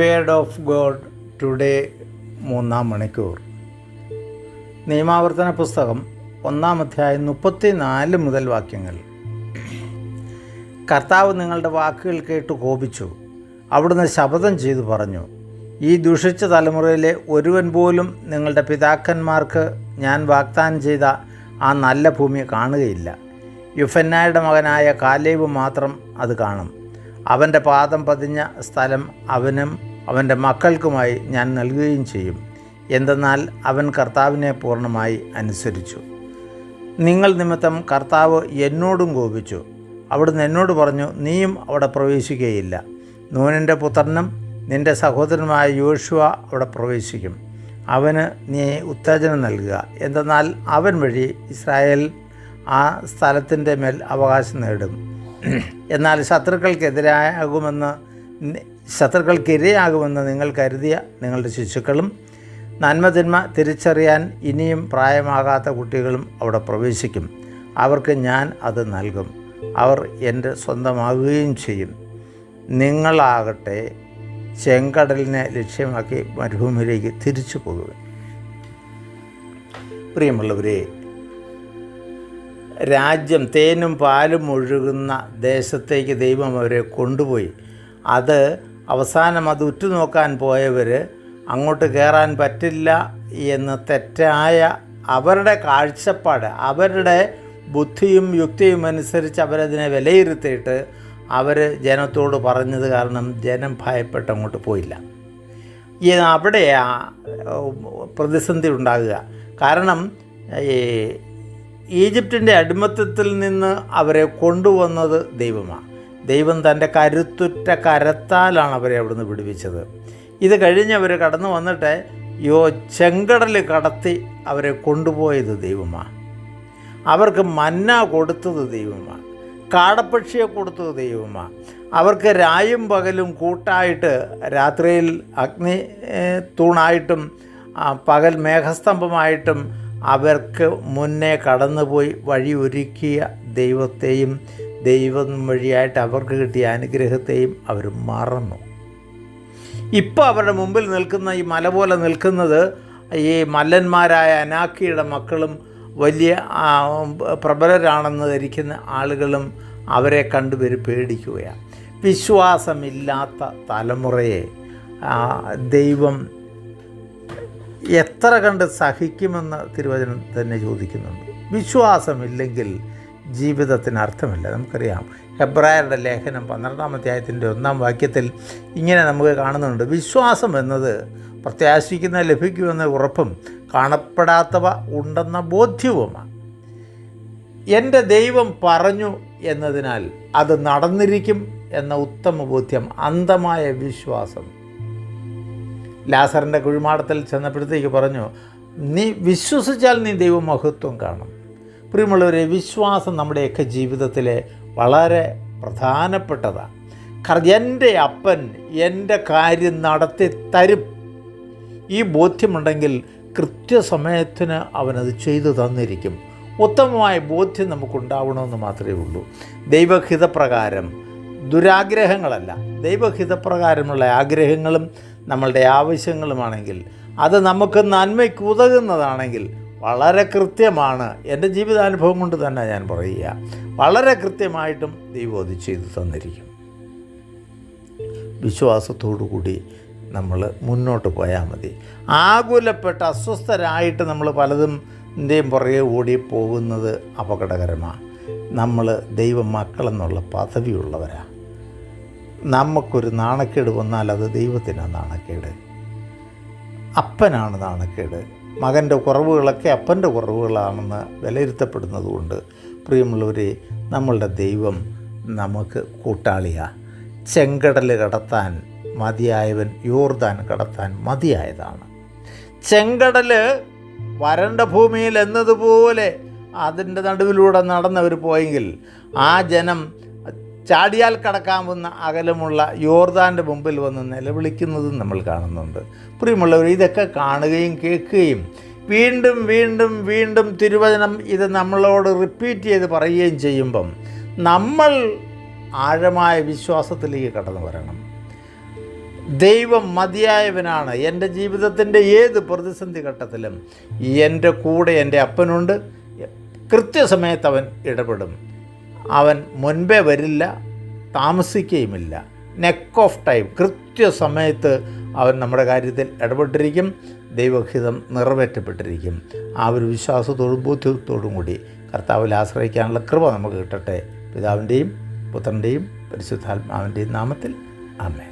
Word of God today മൂന്നാം മണിക്കൂർ. നിയമാവർത്തന പുസ്തകം ഒന്നാം അധ്യായം മുപ്പത്തി നാല് മുതൽ വാക്യങ്ങൾ. കർത്താവ് നിങ്ങളുടെ വാക്കുകൾ കേട്ട് കോപിച്ചു. അവിടുന്ന് ശപഥം ചെയ്തു പറഞ്ഞു ഈ ദുഷിച്ച തലമുറയിലെ ഒരുവൻ പോലും നിങ്ങളുടെ പിതാക്കന്മാർക്ക് ഞാൻ വാഗ്ദാനം ചെയ്ത ആ നല്ല ഭൂമി കാണുകയില്ല. യുഫന്നായുടെ മകനായ കാലേവ് മാത്രം അത് കാണും. അവന്റെ പാദം പതിഞ്ഞ സ്ഥലം അവനും അവന്റെ മക്കൾക്കുമായി ഞാൻ നൽകുകയും ചെയ്യും. എന്തെന്നാൽ അവൻ കർത്താവിനെ പൂർണമായി അനുസരിച്ചു. നിങ്ങൾ നിമിത്തം കർത്താവ് എന്നോടും കോപിച്ചു. അവിടുന്ന് എന്നോട് പറഞ്ഞു നീയും അവിടെ പ്രവേശിക്കുകയില്ല. നൂനിന്റെ പുത്രനും നിന്റെ സഹോദരനുമായ യോഷുവ അവിടെ പ്രവേശിക്കും. അവന് നീ ഉത്തേജനം നൽകുക. എന്തെന്നാൽ അവൻ വഴി ഇസ്രായേൽ ആ സ്ഥലത്തിന്റെ മേൽ അവകാശം നേടും. എന്നാൽ ശത്രുക്കൾക്കെതിരാകുമെന്ന് ശത്രുക്കൾക്കിരയാകുമെന്ന് നിങ്ങൾ കരുതിയ നിങ്ങളുടെ ശിശുക്കളും നന്മതിന്മ തിരിച്ചറിയാൻ ഇനിയും പ്രായമാകാത്ത കുട്ടികളും അവിടെ പ്രവേശിക്കും. അവർക്ക് ഞാൻ അത് നൽകും. അവർ എന്റെ സ്വന്തമാകുകയും ചെയ്യും. നിങ്ങളാകട്ടെ ചെങ്കടലിനെ ലക്ഷ്യമാക്കി മരുഭൂമിയിലേക്ക് തിരിച്ചു പോകുക പ്രിയമുള്ളവരെ രാജ്യം തേനും പാലും ഒഴുകുന്ന ദേശത്തേക്ക് ദൈവം അവരെ കൊണ്ടുപോയി. അത് അവസാനം അത് ഉറ്റുനോക്കാൻ പോയവർ അങ്ങോട്ട് കയറാൻ പറ്റില്ല എന്ന് തെറ്റായ അവരുടെ കാഴ്ചപ്പാട് അവരുടെ ബുദ്ധിയും യുക്തിയും അനുസരിച്ച് അവരതിനെ വിലയിരുത്തിയിട്ട് അവർ ജനത്തോട് പറഞ്ഞത് കാരണം ജനം ഭയപ്പെട്ട് അങ്ങോട്ട് പോയില്ല. അവിടെയാ പ്രതിസന്ധി ഉണ്ടാകുക. കാരണം ഈ ഈജിപ്തിന്റെ അടിമത്തത്തിൽ നിന്ന് അവരെ കൊണ്ടുവന്നത് ദൈവമാണ്. ദൈവം തന്റെ കരുത്തുറ്റ കരത്താലാണ് അവരെ അവിടുന്ന് വിടുവിച്ചത്. ഇത് കഴിഞ്ഞ് അവർ കടന്നു വന്നിട്ട് യോ ചെങ്കടൽ കടത്തി അവരെ കൊണ്ടുപോയത് ദൈവമാണ്. അവർക്ക് മന്ന കൊടുത്തത് ദൈവമാണ്. കാടപ്പക്ഷിയെ കൊടുത്തത് ദൈവമാണ്. അവർക്ക് രായും പകലും കൂട്ടായിട്ട് രാത്രിയിൽ അഗ്നി തൂണായിട്ടും പകൽ മേഘസ്തംഭമായിട്ടും അവർക്ക് മുന്നേ കടന്നുപോയി വഴിയൊരുക്കിയ ദൈവത്തെയും ദൈവം വഴിയായിട്ട് അവർക്ക് കിട്ടിയ അനുഗ്രഹത്തെയും അവർ മറന്നു. ഇപ്പോൾ അവരുടെ മുമ്പിൽ നിൽക്കുന്ന ഈ മല പോലെ നിൽക്കുന്നത് ഈ മല്ലന്മാരായ അനാക്കിയുടെ മക്കളും വലിയ പ്രബലരാണെന്ന് ധരിക്കുന്ന ആളുകളും അവരെ കണ്ടുപേര് പേടിക്കുകയാണ് വിശ്വാസമില്ലാത്ത തലമുറയെ ദൈവം എത്ര കണ്ട് സഹിക്കുമെന്ന് തിരുവചനം തന്നെ ചോദിക്കുന്നുണ്ട്. വിശ്വാസമില്ലെങ്കിൽ ജീവിതത്തിന് അർത്ഥമില്ല നമുക്കറിയാം. ഹെബ്രായരുടെ ലേഖനം പന്ത്രണ്ടാം അധ്യായത്തിന്റെ ഒന്നാം വാക്യത്തിൽ ഇങ്ങനെ നമുക്ക് കാണുന്നുണ്ട്. വിശ്വാസം എന്നത് പ്രത്യാശിക്കുന്ന ലഭിക്കുമെന്ന ഉറപ്പും കാണപ്പെടാത്തവ ഉണ്ടെന്ന ബോധ്യവുമാണ്. എന്റെ ദൈവം പറഞ്ഞു എന്നതിനാൽ അത് നടന്നിരിക്കും എന്ന ഉത്തമ ബോധ്യം അന്ധമായ വിശ്വാസം. ലാസറിന്റെ കുഴിമാടത്തിൽ ചെന്നപ്പോഴത്തേക്ക് പറഞ്ഞു നീ വിശ്വസിച്ചാൽ നീ ദൈവമഹത്വം കാണും. പ്രിയമുള്ളവരെ വിശ്വാസം നമ്മുടെയൊക്കെ ജീവിതത്തിൽ വളരെ പ്രധാനപ്പെട്ടതാണ്. കാരണം എന്റെ അപ്പൻ എന്റെ കാര്യം നടത്തി തരും. ഈ ബോധ്യമുണ്ടെങ്കിൽ കൃത്യസമയത്തിന് അവനത് ചെയ്തു തന്നിരിക്കും. ഉത്തമമായ ബോധ്യം നമുക്കുണ്ടാവണമെന്ന് മാത്രമേ ഉള്ളൂ. ദൈവഹിതപ്രകാരം ദുരാഗ്രഹങ്ങളല്ല. ദൈവഹിതപ്രകാരമുള്ള ആഗ്രഹങ്ങളും നമ്മളുടെ ആവശ്യങ്ങളുമാണെങ്കിൽ അത് നമുക്ക് നന്മയ്ക്ക് ഉതകുന്നതാണെങ്കിൽ വളരെ കൃത്യമാണ്. എന്റെ ജീവിതാനുഭവം കൊണ്ട് തന്നെ ഞാൻ പറയുക. വളരെ കൃത്യമായിട്ടും ദൈവം അത് ചെയ്തു തന്നിരിക്കും. വിശ്വാസത്തോടു കൂടി നമ്മൾ മുന്നോട്ട് പോയാൽ മതി. ആകുലപ്പെട്ട് അസ്വസ്ഥരായിട്ട് നമ്മൾ പലതും പുറകെ ഓടി പോകുന്നത് അപകടകരമാണ്. നമ്മൾ ദൈവം മക്കളെന്നുള്ള പദവിയുള്ളവരാണ് നമുക്കൊരു നാണക്കേട് വന്നാൽ അത് ദൈവത്തിനാണ് നാണക്കേട്. അപ്പനാണ് നാണക്കേട്. മകന്റെ കുറവുകളൊക്കെ അപ്പന്റെ കുറവുകളാണെന്ന് വിലയിരുത്തപ്പെടുന്നതുകൊണ്ട് പ്രിയമുള്ളവരെ നമ്മളുടെ ദൈവം നമുക്ക് കൂട്ടാളിയാണ് ചെങ്കടൽ കടത്താൻ മതിയായവൻ യോർദാൻ കടത്താൻ മതിയായതാണ്. ചെങ്കടൽ വരണ്ട ഭൂമിയിൽ എന്നതുപോലെ അതിന്റെ നടുവിലൂടെ നടന്നവർ പോയെങ്കിൽ ആ ജനം ചാടിയാൽ കടക്കാവുന്ന അകലമുള്ള യോർദാന്റെ മുമ്പിൽ വന്ന് നിലവിളിക്കുന്നതും നമ്മൾ കാണുന്നുണ്ട്. പ്രിയമുള്ളവർ ഇതൊക്കെ കാണുകയും കേൾക്കുകയും വീണ്ടും വീണ്ടും വീണ്ടും തിരുവചനം ഇത് നമ്മളോട് റിപ്പീറ്റ് ചെയ്ത് പറയുകയും ചെയ്യുമ്പം നമ്മൾ ആഴമായ വിശ്വാസത്തിലേക്ക് കടന്നു വരണം. ദൈവം മതിയായവനാണ്. എന്റെ ജീവിതത്തിന്റെ ഏത് പ്രതിസന്ധി ഘട്ടത്തിലും എന്റെ കൂടെ എന്റെ അപ്പനുണ്ട്. കൃത്യസമയത്ത് അവൻ ഇടപെടും. അവൻ മുൻപേ വരില്ല താമസിക്കുകയുമില്ല. നെക്ക് ഓഫ് ടൈം കൃത്യസമയത്ത് അവൻ നമ്മുടെ കാര്യത്തിൽ ഇടപെട്ടിരിക്കും ദൈവഹിതം നിറവേറ്റപ്പെട്ടിരിക്കും. ആ ഒരു വിശ്വാസത്തോടും ബോധ്യത്തോടും കൂടി കർത്താവിൽ ആശ്രയിക്കാനുള്ള കൃപ നമുക്ക് കിട്ടട്ടെ. പിതാവിന്റെയും പുത്രന്റെയും പരിശുദ്ധാത്മാവിന്റെയും നാമത്തിൽ. ആമേൻ.